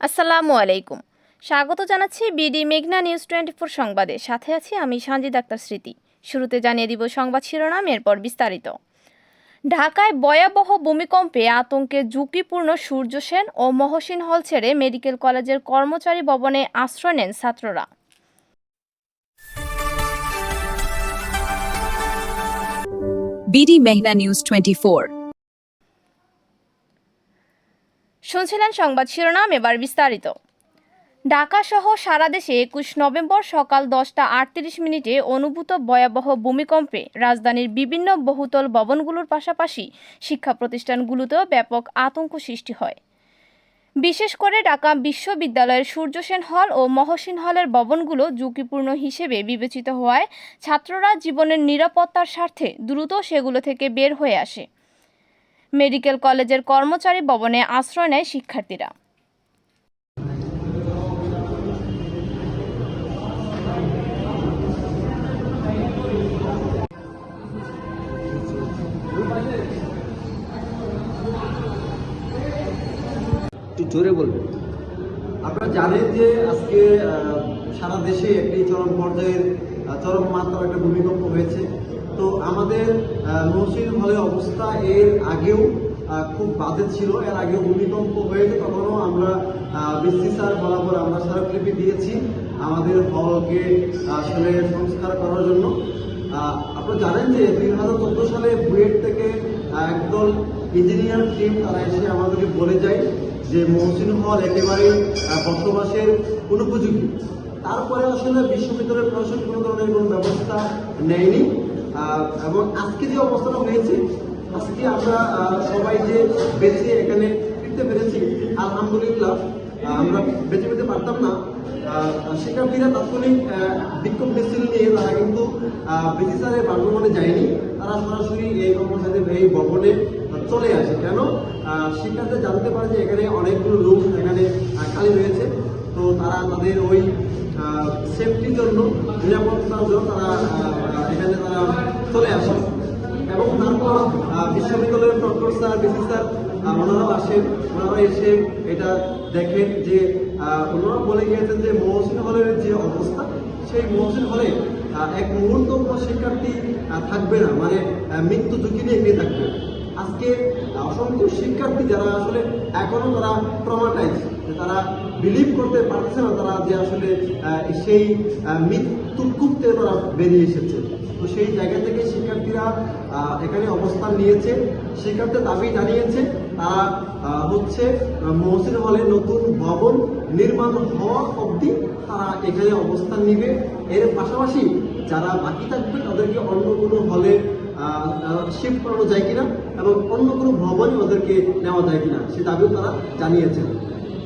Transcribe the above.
আসসালামু আলাইকুম। স্বাগত জানাচ্ছি বিডি মেঘনা নিউজ টোয়েন্টি ফোর সংবাদে। সাথে আছি আমি সঞ্জিত আক্তার স্মৃতি। শুরুতে জানিয়ে দিব সংবাদ শিরোনাম, এরপর বিস্তারিত। ঢাকায় ভয়াবহ ভূমিকম্পে আতঙ্কে ঝুঁকিপূর্ণ সূর্য সেন ও মহসিন হল ছেড়ে মেডিকেল কলেজের কর্মচারী ভবনে আশ্রয় নেন ছাত্ররা। BD Mehna News 24. শুনছিলেন সংবাদ শিরোনাম এবার বিস্তারিত। ঢাকা সহ সারা দেশে একুশ নভেম্বর সকাল দশটা আটত্রিশ মিনিটে অনুভূত ভয়াবহ ভূমিকম্পে রাজধানীর বিভিন্ন বহুতল ভবনগুলোর পাশাপাশি শিক্ষা প্রতিষ্ঠানগুলোতেও ব্যাপক আতঙ্ক সৃষ্টি হয়। বিশেষ করে ঢাকা বিশ্ববিদ্যালয়ের সূর্যসেন হল ও মহসিন হলের ভবনগুলো ঝুঁকিপূর্ণ হিসেবে বিবেচিত হওয়ায় ছাত্ররা জীবনের নিরাপত্তার স্বার্থে দ্রুত সেগুলো থেকে বের হয়ে আসে। মেডিকেল কলেজের কর্মচারী ভবনে আশ্রয় নেয় শিক্ষার্থীরা। একটু জোরে বলবেন। আপনারা জানেন যে আজকে সারা দেশে একটি চরম পর্যায়ের চরম মাত্রার একটা ভূমিকম্প হয়েছে। তো আমাদের মহসিন হলের অবস্থা এর আগেও খুব বাজে ছিল। এর আগেও ভূমিকম্প হয়েছে, তখনও আমরা বিসি স্যার বরাবর আমরা স্মারকলিপি দিয়েছি আমাদের হলকে আসলে সংস্কার করার জন্য। আপনারা জানেন যে দুই হাজার চোদ্দ সালে বুয়েট থেকে একদল ইঞ্জিনিয়ার টিম, তারা এসে আমাদেরকে বলে যায় যে মহসিন হল একেবারে বসবাসের অনুপযোগী। তারপরে আসলে বিশ্ববিদ্যালয়ের প্রশাসন কোনো ধরনের কোনো ব্যবস্থা নেয়নি। এবং আজকে যে অবস্থাটা হয়েছে, আজকে আমরা সবাই যে বেঁচে এখানে ফিরতে পেরেছি, আলহামদুলিল্লাহ আমরা বেঁচে পেতে পারতাম না। শিক্ষার্থীরা তাৎক্ষণিক বিক্ষোভ মিছিল নিয়ে তারা কিন্তু ব্রিটিশারের বাসভবনে যায়নি। তারা সরাসরি এই কর্মচারীদের এই ভবনে চলে আসে। কেন? শিক্ষার্থীরা জানতে পারে যে এখানে অনেকগুলো রুম এখানে খালি রয়েছে। তো তারা তাদের ওই সেফটির জন্য নিরাপত্তার জন্য তারা এখানে তারা চলে আসে। এবং তারপর বিশ্ববিদ্যালয়ের ডক্টর স্যার, বিসি স্যার ওনারাও আসেন ওনারা এসে এটা দেখেন যে ওনারা বলে গিয়েছেন যে মহসিন হলের যে অবস্থা, সেই মহসিন হলে এক মুহূর্ত কোনো শিক্ষার্থী থাকবে না। মানে মৃত্যু ঝুঁকি নিয়ে এগিয়ে থাকবে। আজকে অসংখ্য শিক্ষার্থী যারা আসলে এখনও তারা ট্রমাটাইজ তারা বিলিভ করতে পারছে না তারা যে আসলে সেই থেকে তারা বেরিয়ে এসেছে। তো সেই জায়গা থেকে শিক্ষার্থীরা এখানে অবস্থান নিয়েছে। শিক্ষার্থীর দাবি জানিয়েছে, তারা হচ্ছে মহসিন হলে নতুন ভবন নির্মাণ হওয়া অবধি তারা এখানে অবস্থান নিবে। এর পাশাপাশি যারা বাকি থাকবে, তাদেরকে অন্য কোনো হলে শিফট করানো যায় কিনা এবং অন্য কোনো ভবনে ওদেরকে নেওয়া যায় কিনা, সে দাবিও তারা জানিয়েছেন।